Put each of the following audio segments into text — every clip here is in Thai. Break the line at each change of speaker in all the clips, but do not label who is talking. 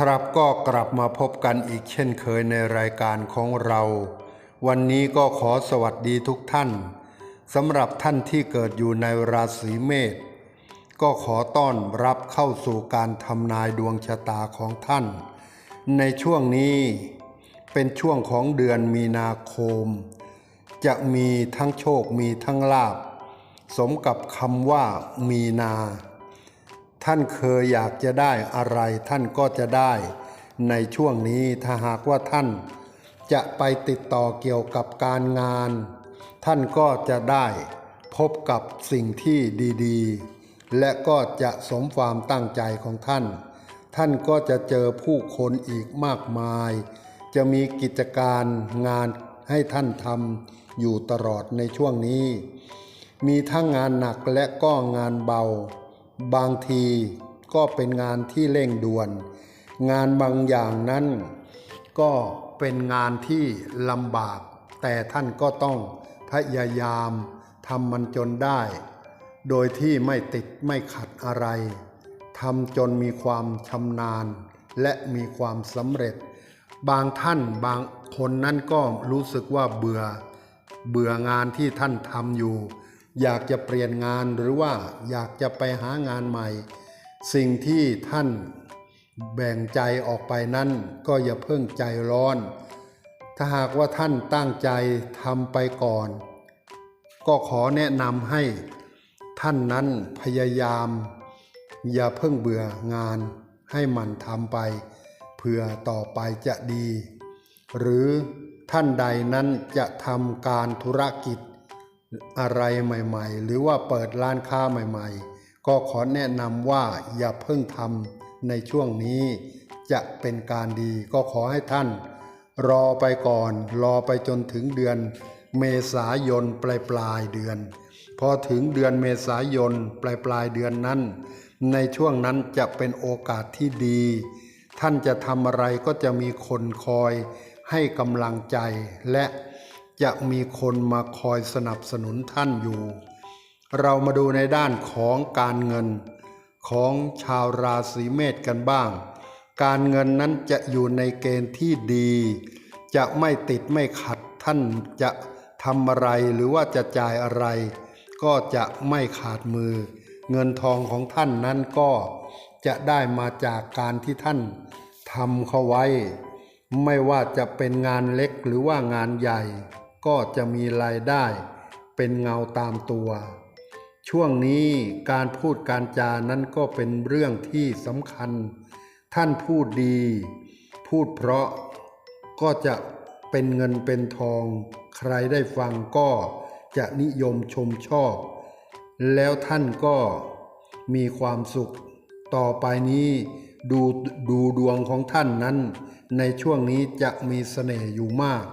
ครับก็กลับมาพบกันอีกเช่นเคยในรายการของเรา วันนี้ก็ขอสวัสดีทุกท่านสำหรับท่านที่เกิดอยู่ในราศีเมษก็ขอต้อนรับเข้าสู่การทำนายดวงชะตาของท่าน ในช่วงนี้เป็นช่วงของเดือนมีนาคม จะมีทั้งโชคมีทั้งลาบ สมกับคำว่ามีนา ท่านเคยอยากจะได้อะไร ท่านก็จะได้ ในช่วงนี้ถ้าหากว่าท่าน จะไปติดต่อเกี่ยวกับการงาน ท่านก็จะได้พบกับสิ่งที่ดีๆ และก็จะสมความตั้งใจของท่าน ท่านก็จะเจอผู้คนอีกมากมาย จะมีกิจการงานให้ท่านทำอยู่ตลอดในช่วงนี้ มีทั้งงานหนักและก็งานเบา บางทีก็เป็นงานที่เร่งด่วน งานบางอย่างนั้น ก็เป็นงานที่ลำบาก แต่ท่านก็ต้องพยายามทำมันจนได้ โดยที่ไม่ติดไม่ขัดอะไรทำจนมีความชำนาญ และมีความสำเร็จ บางท่านบางคนนั้นก็รู้สึกว่าเบื่อ เบื่องานที่ท่านทำอยู่ อยากจะเปลี่ยนงานหรือว่าอยากจะไปหางานใหม่ สิ่งที่ท่านแบ่งใจออกไปนั้นก็อย่าเพิ่งใจร้อน ถ้าหากว่าท่านตั้งใจทำไปก่อน ก็ขอแนะนำให้ท่านนั้นพยายาม อย่าเพิ่งเบื่องานให้มันทำไปเพื่อต่อไปจะดี หรือท่านใดนั้นจะทำการธุรกิจ อะไรใหม่ๆ หรือว่าเปิดร้านค้าใหม่ๆ ก็ขอแนะนำว่าอย่าเพิ่งทำในช่วงนี้ จะเป็นการดีก็ขอให้ท่าน รอไปก่อน รอไปจนถึงเดือน เมษายนปลายปลายเดือน พอถึงเดือนเมษายนปลายปลายเดือนนั้น ในช่วงนั้นจะเป็นโอกาสที่ดี ท่านจะทำอะไรก็จะมีคนคอยให้กำลังใจและ จะมีคนมาคอยสนับสนุนท่านอยู่ เรามาดูในด้านของการเงินของชาวราศีเมษกันบ้าง การเงินนั้นจะอยู่ในเกณฑ์ที่ดี จะไม่ติดไม่ขัดท่านจะทำอะไรหรือว่าจะจ่ายอะไร ก็จะไม่ขาดมือ เงินทองของท่านนั้นก็จะได้มาจากการที่ท่านทำเขาไว้ ไม่ว่าจะเป็นงานเล็กหรือว่างานใหญ่ ก็จะมีรายได้เป็นเงาตามตัว ช่วงนี้การพูดการจานั้นก็เป็นเรื่องที่สำคัญ ท่านพูดดี พูดเพราะก็จะเป็นเงินเป็นทอง ใครได้ฟังก็จะนิยมชมชอบ แล้วท่านก็มีความสุข ต่อไปนี้ดูดูดวงของท่านนั้น ในช่วงนี้จะมีเสน่ห์อยู่มาก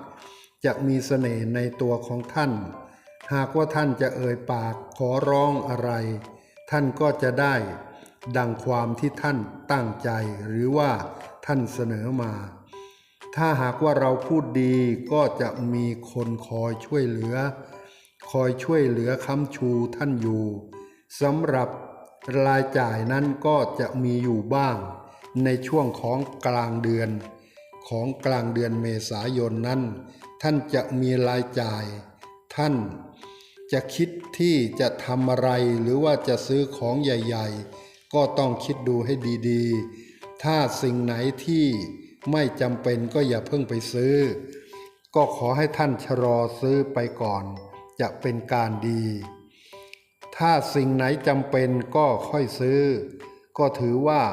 จะมีเสน่ห์ในตัวของท่าน หากว่าท่านจะเอ่ยปากขอร้องอะไร ท่านก็จะได้ ดังความที่ท่านตั้งใจหรือว่าท่านเสนอมา ถ้าหากว่าเราพูดดีก็จะมีคนคอยช่วยเหลือ คอยช่วยเหลือค้ำชูท่านอยู่สำหรับรายจ่ายนั้นก็จะมีอยู่บ้าง ในช่วงของกลางเดือน ของกลางเดือนเมษายนนั้น ท่านจะมีรายจ่าย ท่านจะคิดที่จะทำอะไรหรือว่าจะซื้อของใหญ่ ๆ ก็ต้องคิดดูให้ดีๆ ถ้าสิ่งไหนที่ไม่จำเป็นก็อย่าเพิ่งไปซื้อ ก็ขอให้ท่านชะลอซื้อไปก่อน จะเป็นการดี ถ้าสิ่งไหนจำเป็นก็ค่อยซื้อ ก็ถือว่า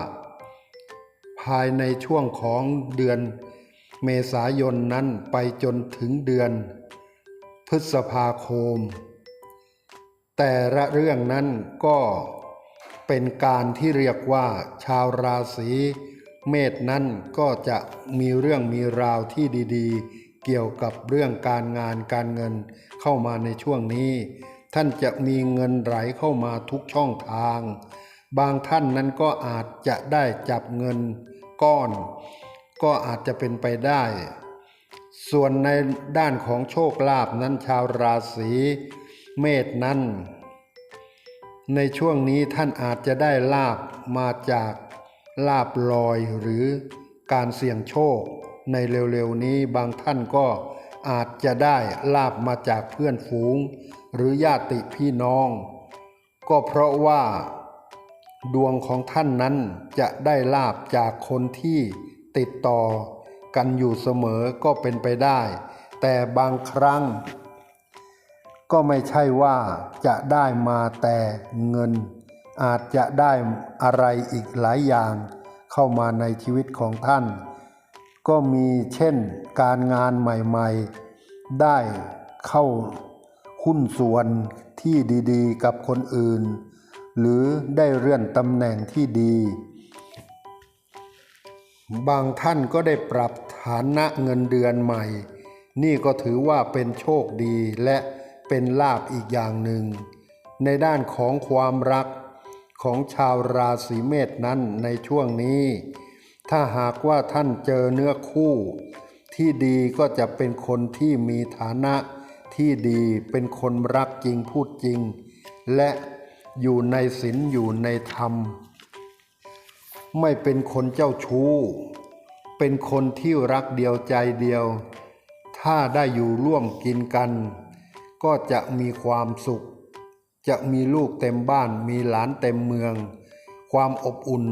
ภายในช่วงของเดือน เมษายนนั้นไปจนถึงเดือน พฤษภาคม แต่ละเรื่องนั้นก็เป็นการที่เรียกว่าชาวราศีเมษนั้นก็จะมีเรื่องมีราวที่ดีๆ เกี่ยวกับเรื่องการงานการเงินเข้ามาในช่วงนี้ ท่านจะมีเงินไหลเข้ามาทุกช่องทาง บางท่านนั้นก็อาจจะได้จับเงินก้อน ก็อาจจะเป็นไปได้ ส่วนในด้านของโชคลาภนั้นชาวราศีเมษนั้น ในช่วงนี้ท่านอาจจะได้ลาบมาจากลาบลอยหรือการเสี่ยงโชค ในเร็วๆนี้บางท่านก็อาจจะได้ลาบมาจากเพื่อนฝูง หรือญาติพี่น้อง ก็เพราะว่า ดวงของท่านนั้นจะได้ลาบจากคนที่ ติดต่อกันอยู่เสมอก็เป็นไปได้ แต่บางครั้ง ก็ไม่ใช่ว่าจะได้มาแต่เงิน อาจจะได้อะไรอีกหลายอย่าง เข้ามาในชีวิตของท่าน ก็มีเช่นการงานใหม่ๆ ได้เข้าหุ้นส่วนที่ดีๆ กับคนอื่น หรือได้เลื่อนตำแหน่งที่ดี บางท่านก็ได้ปรับฐานะเงินเดือนใหม่ นี่ก็ถือว่าเป็นโชคดีและเป็นลาบอีกอย่างหนึ่ง ในด้านของความรักของชาวราศีเมษนั้นในช่วงนี้ ถ้าหากว่าท่านเจอเนื้อคู่ ที่ดีก็จะเป็นคนที่มีฐานะที่ดีเป็นคนรักจริงพูดจริง และอยู่ในศีลอยู่ในธรรม ไม่เป็นคนเจ้าชู้ เป็นคนที่รักเดียวใจเดียว ถ้าได้อยู่ร่วมกินกัน ก็จะมีความสุข จะมีลูกเต็มบ้านมีหลานเต็มเมือง ความอบอุ่น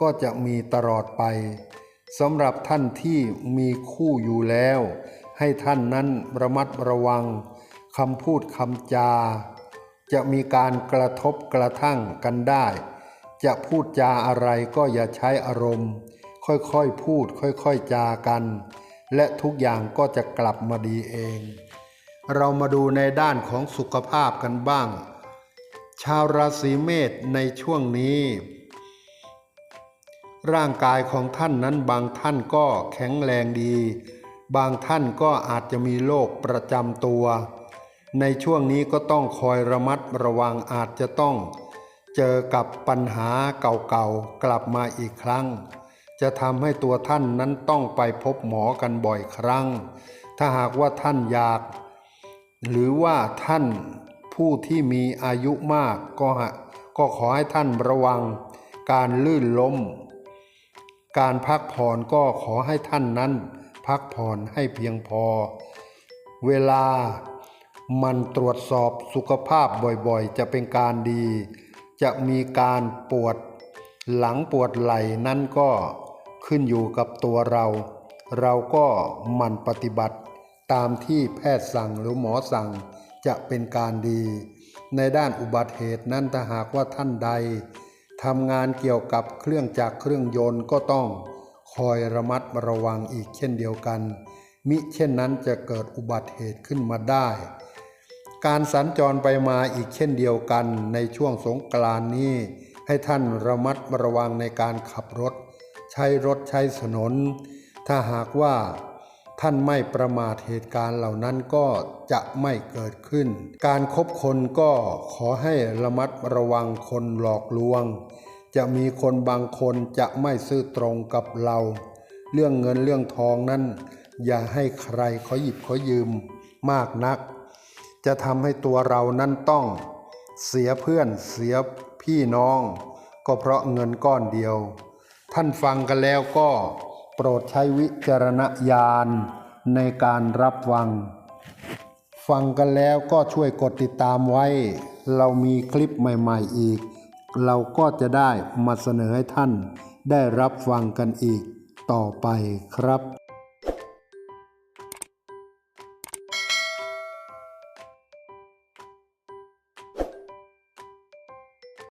ก็จะมีตลอดไปสำหรับท่านที่มีคู่อยู่แล้ว ให้ท่านนั้นระมัดระวังคำพูดคำจา จะมีการกระทบกระทั่งกันได้ จะพูดจาอะไรก็อย่าใช้อารมณ์ ค่อยๆพูดค่อยๆจากัน และทุกอย่างก็จะกลับมาดีเอง เรามาดูในด้านของสุขภาพกันบ้าง ชาวราศีเมษในช่วงนี้ ร่างกายของท่านนั้นบางท่านก็แข็งแรงดี บางท่านก็อาจจะมีโรคประจำตัว ในช่วงนี้ก็ต้องคอยระมัดระวังอาจจะต้อง เจอกับปัญหาเก่าๆกลับมาอีกครั้ง จะทำให้ตัวท่านนั้นต้องไปพบหมอกันบ่อยครั้ง ถ้าหากว่าท่านอยาก หรือว่าท่านผู้ที่มีอายุมากก็ก็ขอให้ท่านระวัง การลื่นล้ม การพักผ่อนก็ขอให้ท่านนั้น พักผ่อนให้เพียงพอ เวลามันตรวจสอบสุขภาพบ่อยๆ จะเป็นการดี จะมีการปวดหลังปวดไหล่นั่นก็ขึ้นอยู่กับตัวเรา เราก็หมั่นปฏิบัติตามที่แพทย์สั่งหรือหมอสั่งจะเป็นการดี ในด้านอุบัติเหตุนั้นถ้าหากว่าท่านใดทำงานเกี่ยวกับเครื่องจักรเครื่องยนต์ก็ต้องคอยระมัดระวังอีกเช่นเดียวกัน มิเช่นนั้นจะเกิดอุบัติเหตุขึ้นมาได้ การสัญจรไปมาอีกเช่นเดียวกันในช่วงสงกรานนี้ ให้ท่านระมัดระวังในการขับรถ ใช้รถใช้ถนน ถ้าหากว่าท่านไม่ประมาทเหตุการณ์เหล่านั้นก็จะไม่เกิดขึ้น การคบคนก็ขอให้ระมัดระวังคนหลอกลวง จะมีคนบางคนจะไม่ซื่อตรงกับเรา เรื่องเงินเรื่องทองนั้น อย่าให้ใครขอหยิบขอยืมมากนัก จะทำให้ตัวเรานั้นต้องเสียเพื่อนเสียพี่น้อง ก็เพราะเงินก้อนเดียว ท่านฟังกันแล้วก็โปรดใช้วิจารณญาณในการรับฟัง ฟังกันแล้วก็ช่วยกดติดตามไว้ เรามีคลิปใหม่ๆอีก เราก็จะได้มาเสนอให้ท่านได้รับฟังกันอีกต่อไปครับ